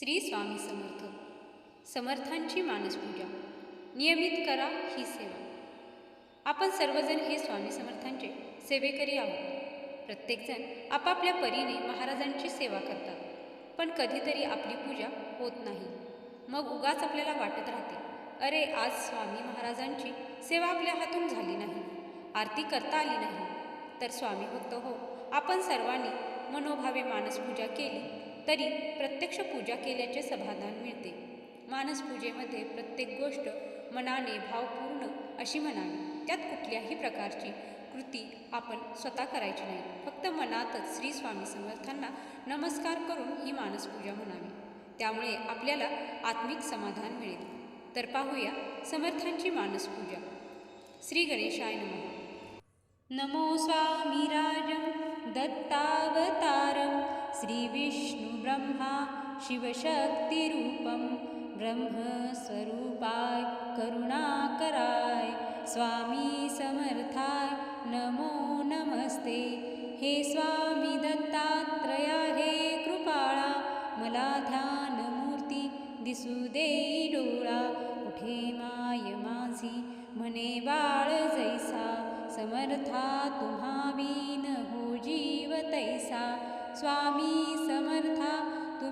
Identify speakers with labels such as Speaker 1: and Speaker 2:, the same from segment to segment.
Speaker 1: श्री स्वामी समर्थ. समर्थांची मानसपूजा. नियमित करा ही सेवा. आपण सर्वजण हे स्वामी समर्थांचे सेवेकरी आहोत. प्रत्येकजण आपापल्या परीने महाराजांची सेवा करतात. पण कधीतरी आपली पूजा होत नाही. मग उगाच आपल्याला वाटत राहते अरे आज स्वामी महाराजांची सेवा आपल्या हातून झाली नाही. आरती करता आली नाही. तर स्वामी भक्त हो आपण सर्वांनी मनोभावे मानसपूजा केली. तरी प्रत्यक्ष पूजा केल्याचे समाधान मिळते. मानसपूजेमध्ये प्रत्येक गोष्ट मनाने भावपूर्ण अशी म्हणावी. त्यात कुठल्याही प्रकारची कृती आपण स्वतः करायची नाही. फक्त मनातच श्री स्वामी समर्थांना नमस्कार करून ही मानसपूजा म्हणावी. त्यामुळे आपल्याला आत्मिक समाधान मिळेल. तर पाहूया समर्थांची मानसपूजा श्री गणेशाय नमः. नमो स्वामिराजं दत्तावतारं. ब्रह्मा शिवशक्तिरूपं ब्रह्मस्वरूपाय करुणाकराय स्वामी समर्थाय नमो नमस्ते. हे स्वामी दत्तात्रया हे कृपाळा मला ध्यानमूर्ती दिसू देई डोळा. कुठे माय माझी म्हणे बाळ जैसा समर्था तुम्हा विन हो जीव तैसा. स्वामी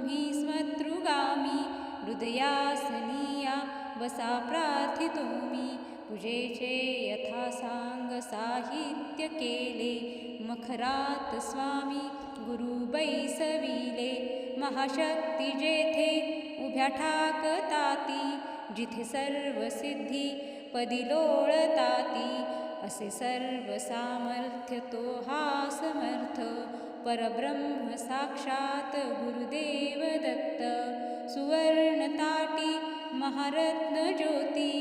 Speaker 1: तुम्ही स्मतृगामी हृदयासनीया वसा प्रार्थितो मी. पूजेचे यथा सांग साहित्य केले. मखरात स्वामी गुरु बैसविले. महाशक्ती जेथे उभ्या ठाकताती जिथे सर्व सिद्धी पदी लोळताती असे सर्व सामर्थ्य तो हा समर्थ. परब्रह्म साक्षात गुरुदेव दत्त। सुवर्णताटी महारत्न ज्योती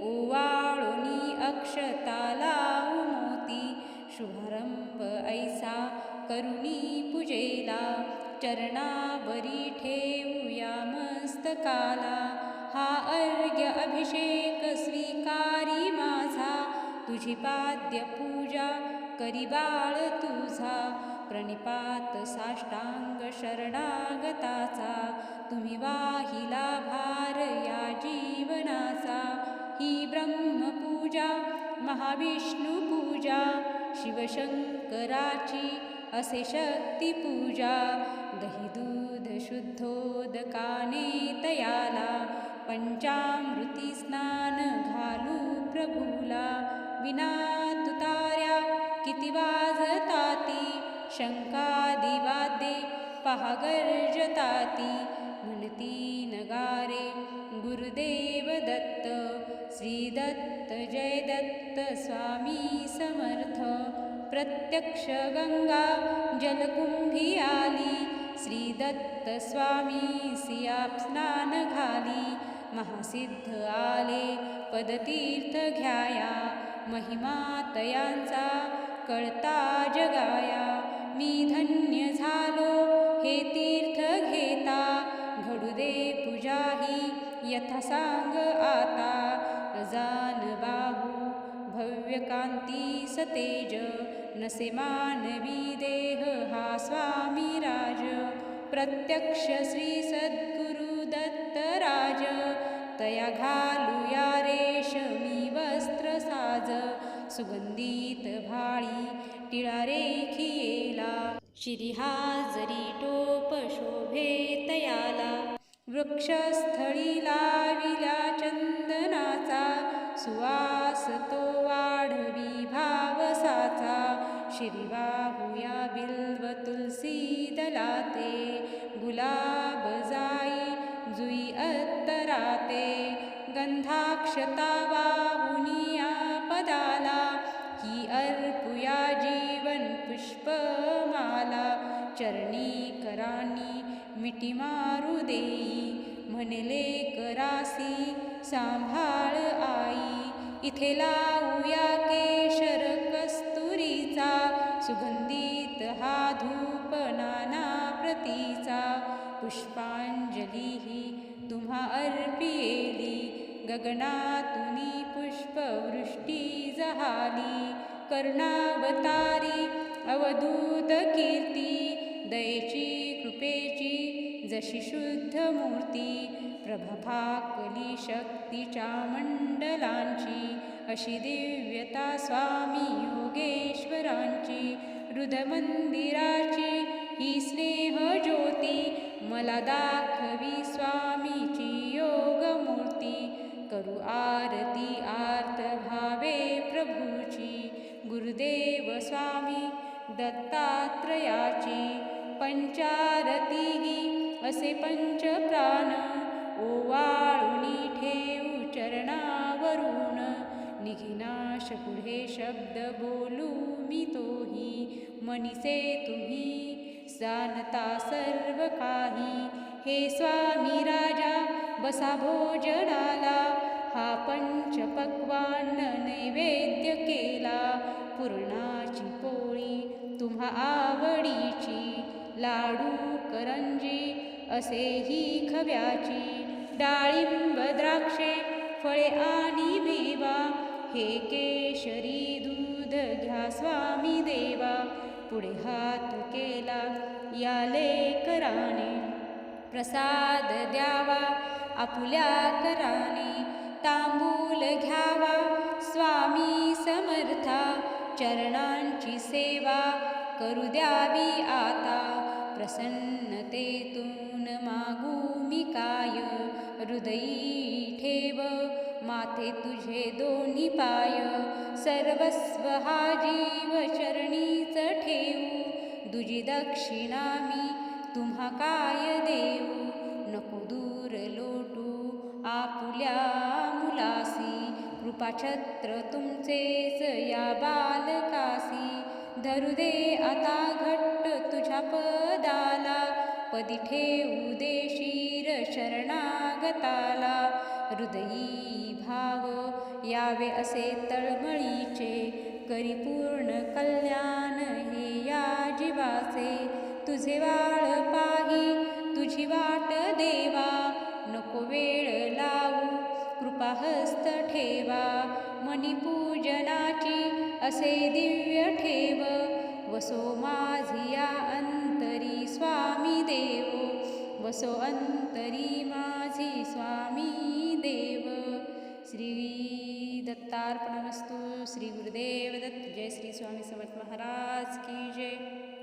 Speaker 1: ओवाळुनी अक्षताला मोती। शुभारंभ ऐसा करुणी पूजेला। चरणावरी ठेवूया मस्तकाला। हा अर्घ्य अभिषेक स्वीकारी माझा। तुझी पाद्य पूजा करी बाळ तुझा। प्रणिपात साष्टांग शरणागताचा. तुम्ही वाहिला भार या जीवनाचा. ही ब्रह्मपूजा महाविष्णू पूजा शिवशंकराची असे शक्तिपूजा दही दूध शुद्धोदकाने तयाला. पंचामृती स्नान घालू प्रभूला. विना तुतार्या किती वाजत शंकादिवाद्ये पहा गर्जताती म्हणती नगारे। गुरुदेव दत्त श्रीदत्त जय दत्त स्वामी समर्थ। प्रत्यक्ष गंगा जलकुंभी आली। श्रीदत्त स्वामी सियाप स्नान घाली। महासिद्ध आले पदतीर्थ घ्याया। महिमा तयांचा कळता जगाया। मी धन्य हे तीर्थ घेता घडू दे पूजा ही यथा सांग आता अजान बाहू भव्य कांती सतेज देह हा स्वामी राज प्रत्यक्ष श्री सद्गुरु दत्तराज तया घालूया रेशमी वस्त्र साज सुगंधित भाळी टिळारे खियेला शिरिहा जरी टोप शोभे तयाला. वृक्षस्थळी लाविला चंदनाचा. सुवास तो वाढवी भावसाचा शिरिवाहुया बिल्व तुलसी दलाते. गुलाब जाई जुई अत्तराते. गंधाक्षतावा मिठी मारू देई म्हणले करासी सांभाळ आई. इथे लावूया केशर कस्तुरीचा. सुगंधित हा धूप नाना प्रतीचा. पुष्पांजली ही तुम्हा अर्पियेली. गगनातुनी पुष्पवृष्टी जहाली. कर्णावतारी अवधूत कीर्ती. दयेची कृपेची जशी शुद्ध मूर्ती प्रभभाकली शक्तीच्या मंडलांची अशी दिव्यता स्वामी योगेश्वरांची हृदमंदिराची ही स्नेह ज्योती मला दाखवी स्वामीची योगमूर्ती. करू आरती आर्त भावे प्रभूची गुरुदेव स्वामी दत्तात्रयाची पंचारती ही असे पंचप्राण ओवाळुनी ठेऊ चरणावरून. निघिनाश पुढे शब्द बोलू मी तोही. मनीसे तुम्ही जाणता सर्व काही. हे स्वामी राजा बसा भोजनाला. हा पंचपक्वान्न नैवेद्य केला. पुरणाची पोळी तुम्हा आवडीची. लाडू करंजी असे ही खव्याची डाळिंब द्राक्षे फळे आणि मेवा हे केशरी दूध घ्या स्वामी देवा. पुढे हात केला या लेकराने प्रसाद द्यावा आपुल्या कराने तांबूल घ्यावा स्वामी समर्था चरणांची सेवा करू द्यावी आता प्रसन्नतेतून. मागू मी काय? हृदयी ठेव माथे तुझे दोन्ही पाय. सर्वस्व हा जीव चरणीच ठेवू. तुझी दक्षिणा मी तुम्हा काय देऊ? नको दूर लोटू आपुल्या मुलासी. कृपाछत्र तुमचेच या बालकासी. धरू दे आता घट्ट तुझ्या पदाला. पदी ठेवू दे शिर शरणागताला. हृदयी भाव यावे असे तळमळीचे करी पूर्ण कल्याण हे या जीवाचे. तुझे वाळ पाही तुझी वाट देवा नको वेळ लावू कृपाहस्त ठेवा. मणिपूजनाची असे दिव्य ठेव वसो माझिया अंतरी स्वा देव। वसो अंतरी माझी स्वामी देव। श्री दत्तार्पणमस्तु। श्री गुरुदेव दत्त। जय श्री स्वामी समर्थ महाराज की जय।